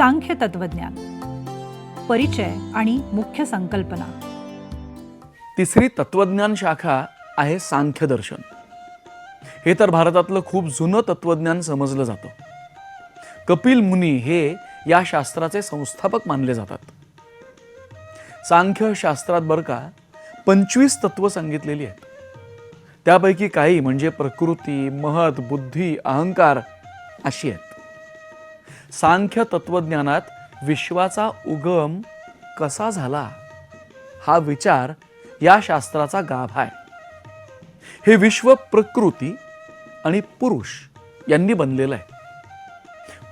सांख्य तत्वज्ञान परिचय आणि मुख्य संकल्पना. तिसरी तत्वज्ञान शाखा आहे सांख्य दर्शन. हे तर भारतातलं खूप जुनं तत्वज्ञान समजलं जातं. कपिल मुनी हे या शास्त्राचे संस्थापक मानले जातात. सांख्य शास्त्रात बरं का पंचवीस तत्व सांगितलेली आहेत. त्यापैकी काही म्हणजे प्रकृती महत बुद्धी अहंकार अशी आहेत. सांख्य तत्वज्ञानात विश्वाचा उगम कसा झाला? हा विचार या शास्त्राचा गाभा आहे. हे विश्व प्रकृती आणि पुरुष यांनी बनलेलं आहे.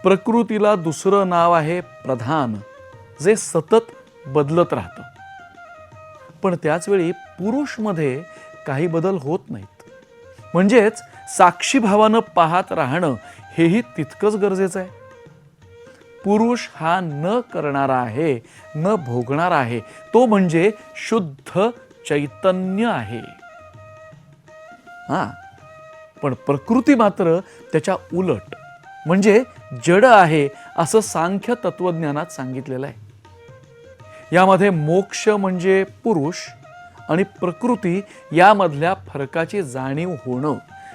प्रकृतीला दुसरं नाव आहे प्रधान जे सतत बदलत राहतं. पण त्याचवेळी पुरुषमध्ये काही बदल होत नाहीत. म्हणजेच साक्षीभावानं पाहत राहणं हेही तितकंच गरजेचं आहे. पुरुष हा न करणारा आहे न भोगणारा आहे. तो म्हणजे शुद्ध चैतन्य आहे. हा. पण प्रकृती मात्र त्याच्या उलट म्हणजे जड आहे असं सांख्य तत्वज्ञानात सांगितलेलं आहे. यामध्ये मोक्ष म्हणजे पुरुष आणि प्रकृती यामधल्या फरकाची जाणीव होणं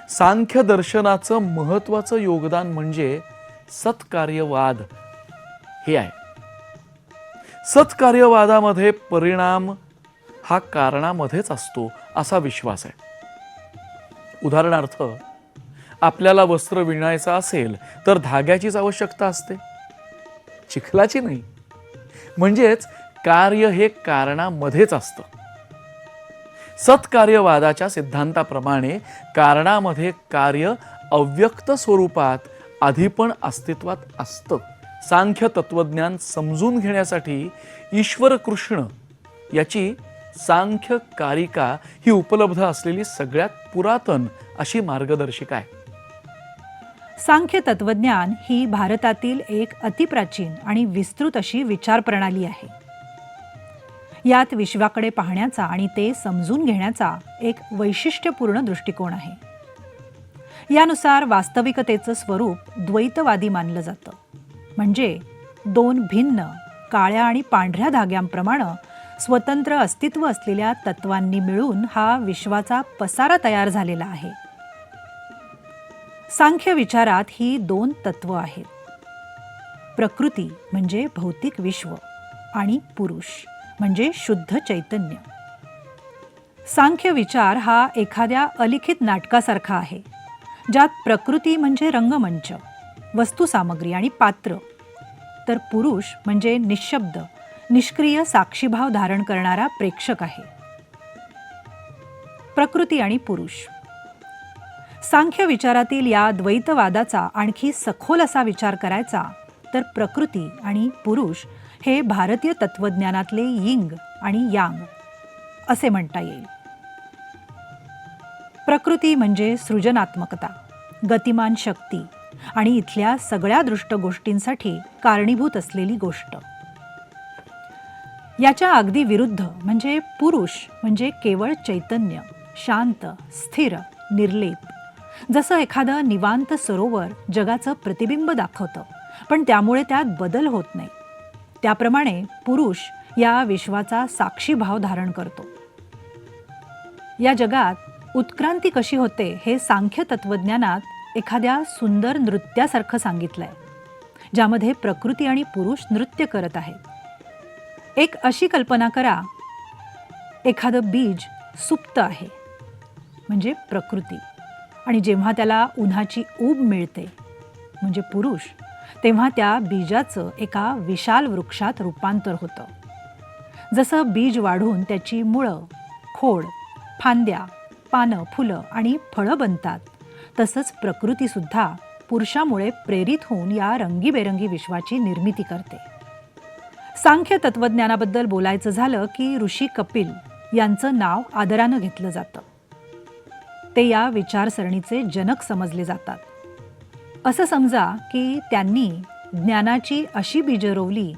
सांख्य दर्शनाचं महत्वाचं योगदान म्हणजे सत्कार्यवाद हे आहे. सत्कार्यवादामध्ये परिणाम हा कारणामध्येच असतो असा विश्वास आहे. उदाहरणार्थ आपल्याला वस्त्र विणायचं असेल तर धाग्याचीच आवश्यकता असते. चिखलाची नाही. म्हणजेच कार्य हे कारणामध्येच असतं. सत्कार्यवादाच्या सिद्धांताप्रमाणे कारणामध्ये कार्य अव्यक्त स्वरूपात आधी पण अस्तित्वात असतं. सांख्य तत्वज्ञान समजून घेण्यासाठी ईश्वर कृष्ण याची सांख्य कारिका ही उपलब्ध असलेली सगळ्यात पुरातन अशी मार्गदर्शिका आहे. सांख्य तत्वज्ञान ही भारतातील एक अतिप्राचीन आणि विस्तृत अशी विचारप्रणाली आहे. यात विश्वाकडे पाहण्याचा आणि ते समजून घेण्याचा एक वैशिष्ट्यपूर्ण दृष्टिकोन आहे. यानुसार वास्तविकतेचं स्वरूप द्वैतवादी मानलं जातं. म्हणजे दोन भिन्न काळ्या आणि पांढऱ्या धाग्यांप्रमाणे स्वतंत्र अस्तित्व असलेल्या तत्वांनी मिळून हा विश्वाचा पसारा तयार झालेला आहे. सांख्य विचारात ही दोन तत्व आहेत. प्रकृती म्हणजे भौतिक विश्व आणि पुरुष म्हणजे शुद्ध चैतन्य. सांख्य विचार हा एखाद्या अलिखित नाटकासारखा आहे ज्यात प्रकृती म्हणजे रंगमंच. वस्तुसामग्री आणि पात्र. तर पुरुष म्हणजे निशब्द निष्क्रिय साक्षीभाव धारण करणारा प्रेक्षक आहे. प्रकृती आणि पुरुष. सांख्य विचारातील या द्वैतवादाचा आणखी सखोल असा विचार करायचा तर प्रकृती आणि पुरुष हे भारतीय तत्वज्ञानातले यिंग आणि यांग असे म्हणता येईल. प्रकृती म्हणजे सृजनात्मकता गतिमान शक्ती आणि इथल्या सगळ्या दृष्ट गोष्टींसाठी कारणीभूत असलेली गोष्ट. याच्या अगदी विरुद्ध म्हणजे पुरुष म्हणजे केवळ चैतन्य शांत स्थिर निर्लेप. जसं एखादं निवांत सरोवर जगाचं प्रतिबिंब दाखवतं पण त्यामुळे त्यात बदल होत नाही. त्याप्रमाणे पुरुष या विश्वाचा साक्षी भाव धारण करतो. या जगात उत्क्रांती कशी होते हे सांख्य तत्वज्ञानात एखाद्या सुंदर नृत्यासारखं सांगितलंय ज्यामध्ये प्रकृती आणि पुरुष नृत्य करत आहेत. एक अशी कल्पना करा एखादं बीज सुप्त आहे म्हणजे प्रकृती. आणि जेव्हा त्याला उन्हाची ऊब मिळते म्हणजे पुरुष तेव्हा त्या बीजाचं एका विशाल वृक्षात रूपांतर होतं. जसं बीज वाढून त्याची मुळं खोड फांद्या पानं फुलं आणि फळं बनतात तसंच प्रकृतीसुद्धा पुरुषामुळे प्रेरित होऊन या रंगीबेरंगी विश्वाची निर्मिती करते. सांख्य तत्वज्ञानाबद्दल बोलायचं झालं की ऋषी कपिल यांचं नाव आदरानं घेतलं जातं. ते या विचारसरणीचे जनक समजले जातात. असं समजा की त्यांनी ज्ञानाची अशी बीजं रोवली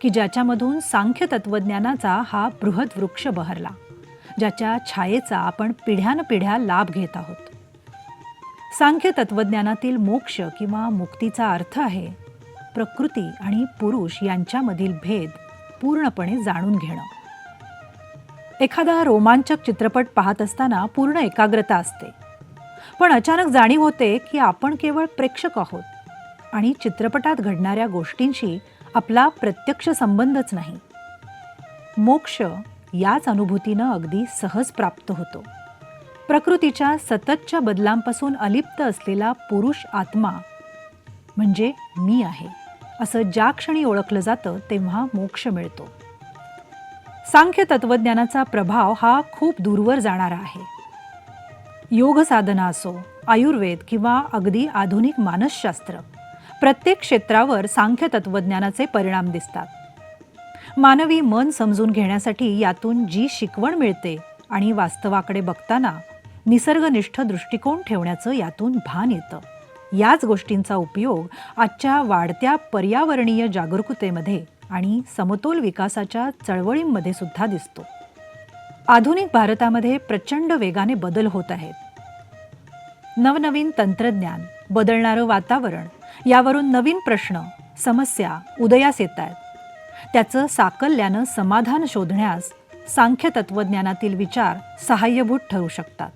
की ज्याच्यामधून सांख्य तत्वज्ञानाचा हा बृहद वृक्ष बहरला ज्याच्या छायेचा आपण पिढ्यानपिढ्या लाभ घेत आहोत. सांख्य तत्वज्ञानातील मोक्ष किंवा मुक्तीचा अर्थ आहे प्रकृती आणि पुरुष यांच्यामधील भेद पूर्णपणे जाणून घेणं. एखादा रोमांचक चित्रपट पाहत असताना पूर्ण एकाग्रता असते. पण अचानक जाणीव होते की आपण केवळ प्रेक्षक आहोत आणि चित्रपटात घडणाऱ्या गोष्टींशी आपला प्रत्यक्ष संबंधच नाही. मोक्ष याच अनुभूतीनं अगदी सहज प्राप्त होतो. प्रकृतीच्या सततच्या बदलांपासून अलिप्त असलेला पुरुष आत्मा म्हणजे मी आहे असं ज्या क्षणी ओळखलं जातं तेव्हा मोक्ष मिळतो. सांख्य तत्वज्ञानाचा प्रभाव हा खूप दूरवर जाणारा आहे. योग साधना असो आयुर्वेद किंवा अगदी आधुनिक मानसशास्त्र प्रत्येक क्षेत्रावर सांख्य तत्वज्ञानाचे परिणाम दिसतात. मानवी मन समजून घेण्यासाठी यातून जी शिकवण मिळते आणि वास्तवाकडे बघताना निसर्गनिष्ठ दृष्टिकोन ठेवण्याचं यातून भान येतं. याच गोष्टींचा उपयोग आजच्या वाढत्या पर्यावरणीय जागरूकतेमध्ये आणि समतोल विकासाच्या चळवळींमध्ये सुद्धा दिसतो. आधुनिक भारतामध्ये प्रचंड वेगाने बदल होत आहेत. नवनवीन तंत्रज्ञान बदलणारं वातावरण यावरून नवीन प्रश्न समस्या उदयास येत आहेत त्याचं साकल्यानं समाधान शोधण्यास सांख्य तत्त्वज्ञानातील विचार सहाय्यभूत ठरू शकतात.